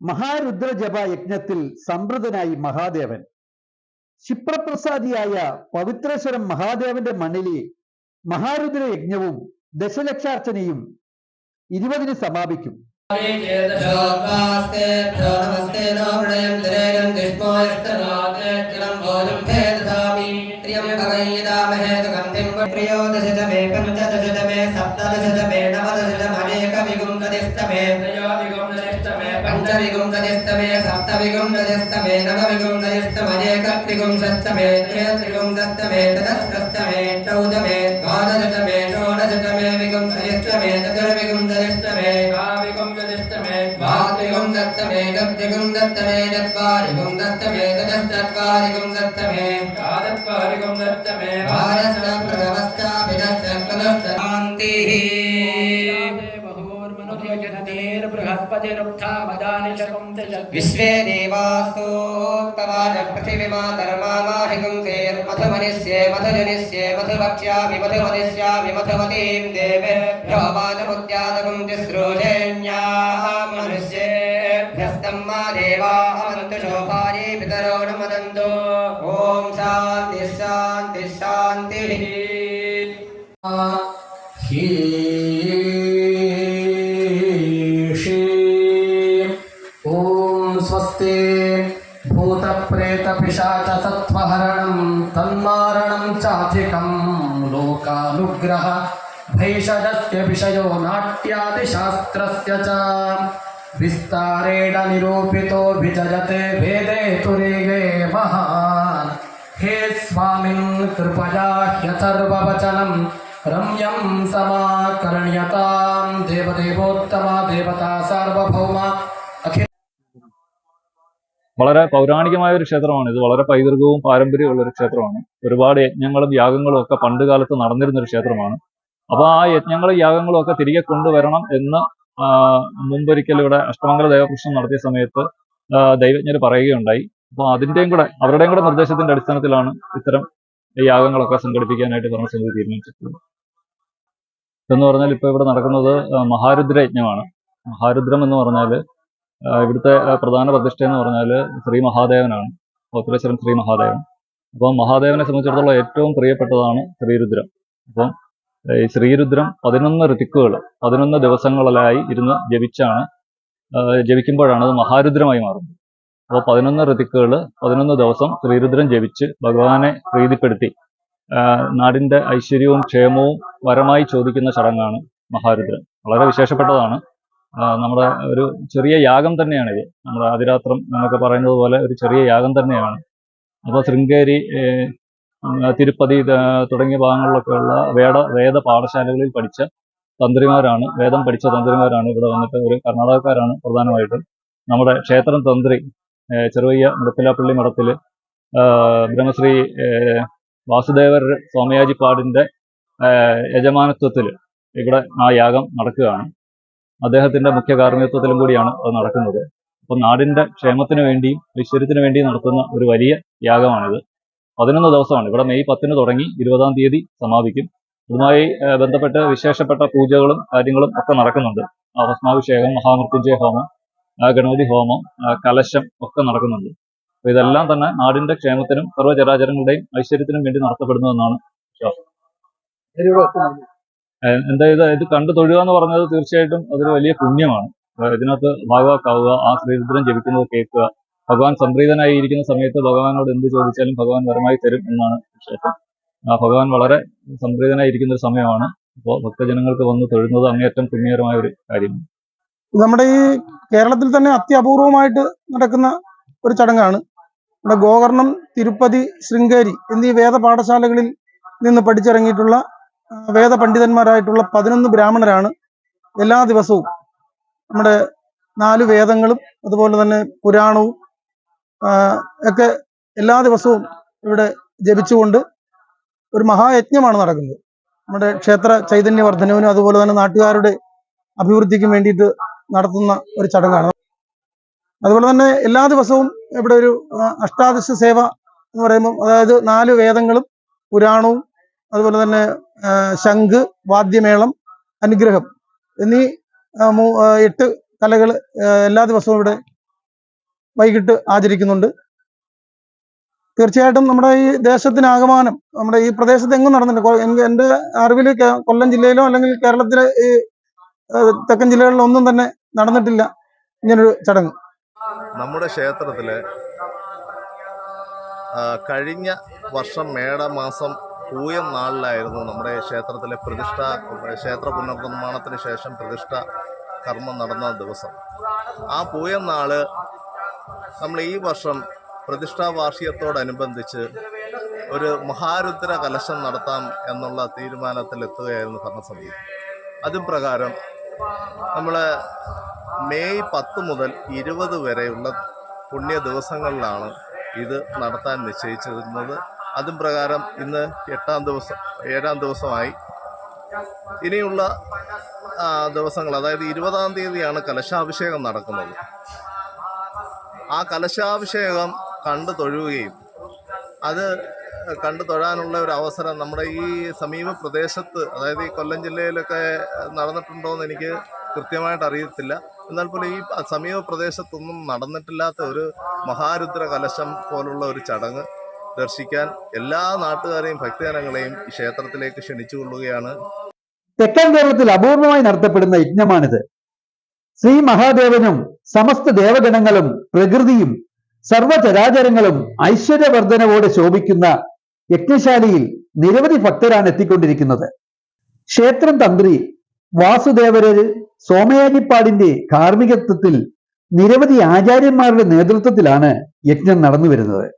മഹാരുദ്രജപ യജ്ഞത്തിൽ സംവൃതനായി മഹാദേവൻ ക്ഷിപ്രപ്രസാദിയായ പവിത്രേശ്വരം മഹാദേവന്റെ മണ്ണിലെ മഹാരുദ്ര യജ്ഞവും ദശലക്ഷാർച്ചനയും ഇരുപതിന് സമാപിക്കും ശോകാസ്തേഭ്യോ പഞ്ചദശതമേ സപ്തദശതമേ തിരേരം ദിഷ്മോയസ്തനാഗ്രഹം పంचविगुं तदिस्तमे सप्तविगुं रजस्तमे नवविगुं रजस्तमनेकत्रिगुं षष्टमे त्रयत्रिगुं सप्तमे ततस्तमे चौदमे द्वादशतमे षोडशतमे विगुं रजिष्टमे चतुर्विगुं रजिष्टमे द्वाविगुं रजिष्टमे द्वात्रिगुं सप्तमे चत्रिगुं सप्तमे चत्वारिगुं सप्तमे ततश्चत्वारिगुं सप्तमे द्वाचत्वारिगुं सप्तमे भारष्टम् विश्वे देवास्तोक्तवाच पृथिवीमातर्मामाहिगुं सेर्मधुमनिष्ये मधुजनिष्ये मधुभक्ष्यामि मधुमदिष्यामि मधुमतीं देवेभ्यो वाचमुद्यातकं तिस्रोजेन्याः मनुष्येभ्यस्तं मा देवाः अवन्तु शोभाये पितरो न मदन्तु ॐ शान्तिः शान्तिः शान्तिः स्वस्ति भूतप्रेतपिशाचसत्त्वहरणं तन्मारणं चाधिकं, लोकानुग्रह, भैषजस्य विषयो नाट्यादिशास्त्रस्य च। विस्तारेण निरूपितो विजयते वेदे तुरेगे महान्। हे स्वामिन्, कृपया ह्यथर्ववचनं, रम्यं समाकर्ण्यतां। देवदेवोत्तमा, देवता सार्वभौमा വളരെ പൗരാണികമായ ഒരു ക്ഷേത്രമാണ്. ഇത് വളരെ പൈതൃകവും പാരമ്പര്യമുള്ള ഒരു ക്ഷേത്രമാണ്. ഒരുപാട് യജ്ഞങ്ങളും യാഗങ്ങളും ഒക്കെ പണ്ട് കാലത്ത് നടന്നിരുന്ന ഒരു ക്ഷേത്രമാണ്. അപ്പോൾ ആ യജ്ഞങ്ങളും യാഗങ്ങളും ഒക്കെ തിരികെ കൊണ്ടുവരണം എന്ന് മുമ്പൊരിക്കൽ ഇവിടെ അഷ്ടമംഗല ദേവകൃഷ്ണൻ നടത്തിയ സമയത്ത് ദൈവജ്ഞർ പറയുകയുണ്ടായി. അപ്പോൾ അതിന്റെയും കൂടെ അവരുടെയും കൂടെ നിർദ്ദേശത്തിന്റെ അടിസ്ഥാനത്തിലാണ് ഇത്തരം യാഗങ്ങളൊക്കെ സംഘടിപ്പിക്കാനായിട്ട് ഭരണസമിതി തീരുമാനിച്ചിട്ടുള്ളത്. എന്ന് പറഞ്ഞാൽ ഇപ്പോൾ ഇവിടെ നടക്കുന്നത് മഹാരുദ്ര യജ്ഞമാണ്. മഹാരുദ്രം എന്ന് പറഞ്ഞാൽ ഇവിടുത്തെ പ്രധാന പ്രതിഷ്ഠ എന്ന് പറഞ്ഞാൽ ശ്രീ മഹാദേവനാണ്. പൗത്രേശ്വരം ശ്രീ മഹാദേവൻ. അപ്പം മഹാദേവനെ സംബന്ധിച്ചിടത്തോളം ഏറ്റവും പ്രിയപ്പെട്ടതാണ് ശ്രീരുദ്രം. അപ്പം ഈ ശ്രീരുദ്രം പതിനൊന്ന് ഋതിക്കുകൾ പതിനൊന്ന് ദിവസങ്ങളിലായി ഇരുന്ന് ജപിച്ചാണ് ജപിക്കുമ്പോഴാണ് അത് മഹാരുദ്രമായി മാറുന്നത്. അപ്പോൾ പതിനൊന്ന് ഋതിക്കുകൾ പതിനൊന്ന് ദിവസം ശ്രീരുദ്രം ജപിച്ച് ഭഗവാനെ പ്രീതിപ്പെടുത്തി നാടിന്റെ ഐശ്വര്യവും ക്ഷേമവും വരമായി ചോദിക്കുന്ന ചടങ്ങാണ് മഹാരുദ്രം വളരെ വിശേഷപ്പെട്ടതാണ്. നമ്മുടെ ഒരു ചെറിയ യാഗം തന്നെയാണ് ഇത്. നമ്മുടെ അതിരാത്രം എന്നൊക്കെ പറയുന്നത് പോലെ ഒരു ചെറിയ യാഗം തന്നെയാണ്. അപ്പോൾ ശൃംഗേരി തിരുപ്പതി തുടങ്ങിയ ഭാഗങ്ങളിലൊക്കെ ഉള്ള വേദ വേദ പാഠശാലകളിൽ പഠിച്ച തന്ത്രിമാരാണ് വേദം പഠിച്ച തന്ത്രിമാരാണ് ഇവിടെ വന്നിട്ട് ഒരു കർണാടകക്കാരാണ് പ്രധാനമായിട്ടും. നമ്മുടെ ക്ഷേത്രം തന്ത്രി ചെറുവയ്യ മുടപ്പിലാപ്പള്ളി മഠത്തിൽ ബ്രഹ്മശ്രീ വാസുദേവർ സ്വാമിയാജിപ്പാടിന്റെ യജമാനത്വത്തിൽ ഇവിടെ ആ യാഗം നടക്കുകയാണ്. അദ്ദേഹത്തിന്റെ മുഖ്യ കാർമ്മികത്വത്തിലും കൂടിയാണ് അത് നടക്കുന്നത്. അപ്പോൾ നാടിന്റെ ക്ഷേമത്തിന് വേണ്ടിയും ഐശ്വര്യത്തിന് വേണ്ടിയും നടത്തുന്ന ഒരു വലിയ യാഗമാണിത്. പതിനൊന്ന് ദിവസമാണ്. ഇവിടെ മെയ് പത്തിന് തുടങ്ങി ഇരുപതാം തീയതി സമാപിക്കും. അതുമായി ബന്ധപ്പെട്ട് വിശേഷപ്പെട്ട പൂജകളും കാര്യങ്ങളും ഒക്കെ നടക്കുന്നുണ്ട്. ഭസ്മാഭിഷേകം മഹാമൃത്യുഞ്ജയ ഹോമം ഗണപതി ഹോമം കലശം ഒക്കെ നടക്കുന്നുണ്ട്. അപ്പൊ ഇതെല്ലാം തന്നെ നാടിന്റെ ക്ഷേമത്തിനും സർവചരാചരങ്ങളുടെയും ഐശ്വര്യത്തിനും വേണ്ടി നടത്തപ്പെടുന്നതെന്നാണ് വിശ്വാസം. ഏഹ് എന്താ ഇത് കണ്ടു തൊഴുക എന്ന് പറഞ്ഞത് തീർച്ചയായിട്ടും അതൊരു വലിയ പുണ്യമാണ്. ഇതിനകത്ത് ഭാഗവാക്കാവുക ആ ശ്രീരുദ്രം ജപിക്കുന്നത് കേൾക്കുക ഭഗവാൻ സംപ്രീതനായി ഇരിക്കുന്ന സമയത്ത് ഭഗവാനോട് എന്ത് ചോദിച്ചാലും ഭഗവാൻ വരമായി തരും എന്നാണ് വിശേഷം ആ ഭഗവാൻ വളരെ സംപ്രീതനായി ഇരിക്കുന്ന ഒരു സമയമാണ്. അപ്പോൾ ഭക്തജനങ്ങൾക്ക് വന്ന് തൊഴുന്നത് അങ്ങേയറ്റം പുണ്യകരമായ ഒരു കാര്യമാണ്. നമ്മുടെ ഈ കേരളത്തിൽ തന്നെ അത്യപൂർവമായിട്ട് നടക്കുന്ന ഒരു ചടങ്ങാണ്. നമ്മുടെ ഗോകർണം തിരുപ്പതി ശൃംഗേരി എന്നീ വേദ പാഠശാലകളിൽ നിന്ന് പഠിച്ചിറങ്ങിയിട്ടുള്ള വേദ പണ്ഡിതന്മാരായിട്ടുള്ള പതിനൊന്ന് ബ്രാഹ്മണരാണ് എല്ലാ ദിവസവും നമ്മുടെ നാല് വേദങ്ങളും അതുപോലെ തന്നെ പുരാണവും ഒക്കെ എല്ലാ ദിവസവും ഇവിടെ ജപിച്ചുകൊണ്ട് ഒരു മഹായജ്ഞമാണ് നടക്കുന്നത്. നമ്മുടെ ക്ഷേത്ര ചൈതന്യവർദ്ധനവിനും അതുപോലെ തന്നെ നാട്ടുകാരുടെ അഭിവൃദ്ധിക്കും വേണ്ടിയിട്ട് നടത്തുന്ന ഒരു ചടങ്ങാണ്. അതുപോലെ തന്നെ എല്ലാ ദിവസവും ഇവിടെ ഒരു അഷ്ടാദശ സേവ എന്ന് പറയുമ്പോൾ അതായത് നാല് വേദങ്ങളും പുരാണവും അതുപോലെ തന്നെ ശംഖ് വാദ്യമേളം അനുഗ്രഹം എന്നീ എട്ട് കലകൾ എല്ലാ ദിവസവും ഇവിടെ വൈകിട്ട് ആചരിക്കുന്നുണ്ട്. തീർച്ചയായിട്ടും നമ്മുടെ ഈ ദേശത്തിനാകമാനം നമ്മുടെ ഈ പ്രദേശത്ത് എങ്ങും നടന്നിട്ടുണ്ട് എന്റെ അറിവിൽ കൊല്ലം ജില്ലയിലോ അല്ലെങ്കിൽ കേരളത്തിലെ ഈ തെക്കൻ ജില്ലകളിലോ ഒന്നും തന്നെ നടന്നിട്ടില്ല ഇങ്ങനൊരു ചടങ്ങ്. നമ്മുടെ ക്ഷേത്രത്തിൽ കഴിഞ്ഞ വർഷം മേടമാസം പൂയം നാളിലായിരുന്നു നമ്മുടെ ക്ഷേത്രത്തിലെ പ്രതിഷ്ഠ ക്ഷേത്ര പുനർനിർമ്മാണത്തിന് ശേഷം പ്രതിഷ്ഠ കർമ്മം നടന്ന ദിവസം. ആ പൂയം നാൾ നമ്മൾ ഈ വർഷം പ്രതിഷ്ഠാ വാർഷികത്തോടനുബന്ധിച്ച് ഒരു മഹാരുദ്ര കലശം നടത്താം എന്നുള്ള തീരുമാനത്തിലെത്തുകയായിരുന്നു ഭരണസമിതി. അതും പ്രകാരം നമ്മൾ മെയ് പത്ത് മുതൽ ഇരുപത് വരെയുള്ള പുണ്യ ദിവസങ്ങളിലാണ് ഇത് നടത്താൻ നിശ്ചയിച്ചിരുന്നത്. അതും പ്രകാരം ഇന്ന് എട്ടാം ദിവസം ഏഴാം ദിവസമായി. ഇനിയുള്ള ദിവസങ്ങൾ അതായത് ഇരുപതാം തീയതിയാണ് കലശാഭിഷേകം നടക്കുന്നത്. ആ കലശാഭിഷേകം കണ്ടു തൊഴുകയും അത് കണ്ടു തൊഴാനുള്ള ഒരു അവസരം നമ്മുടെ ഈ സമീപ പ്രദേശത്ത് അതായത് ഈ കൊല്ലം ജില്ലയിലൊക്കെ നടന്നിട്ടുണ്ടോ എന്ന് എനിക്ക് കൃത്യമായിട്ട് അറിയത്തില്ല. എന്നാൽ പോലും ഈ സമീപ പ്രദേശത്തൊന്നും നടന്നിട്ടില്ലാത്ത ഒരു മഹാരുദ്ര കലശം പോലുള്ള ഒരു ചടങ്ങ് ദർശിക്കാൻ എല്ലാ നാട്ടുകാരെയും ഭക്തജനങ്ങളെയും ക്ഷേത്രത്തിലേക്ക് ക്ഷണിച്ചുകൊള്ളുകയാണ്. തെക്കൻ കേരളത്തിൽ അപൂർവമായി നടത്തപ്പെടുന്ന യജ്ഞമാണിത്. ശ്രീ മഹാദേവനും സമസ്ത ദേവഗണങ്ങളും പ്രകൃതിയും സർവചരാചരങ്ങളും ഐശ്വര്യവർദ്ധനവോടെ ശോഭിക്കുന്ന യജ്ഞശാലയിൽ നിരവധി ഭക്തരാണ് എത്തിക്കൊണ്ടിരിക്കുന്നത്. ക്ഷേത്രം തന്ത്രി വാസുദേവരര് സോമയാജിപ്പാടിന്റെ കാർമ്മികത്വത്തിൽ നിരവധി ആചാര്യന്മാരുടെ നേതൃത്വത്തിലാണ് യജ്ഞം നടന്നു വരുന്നത്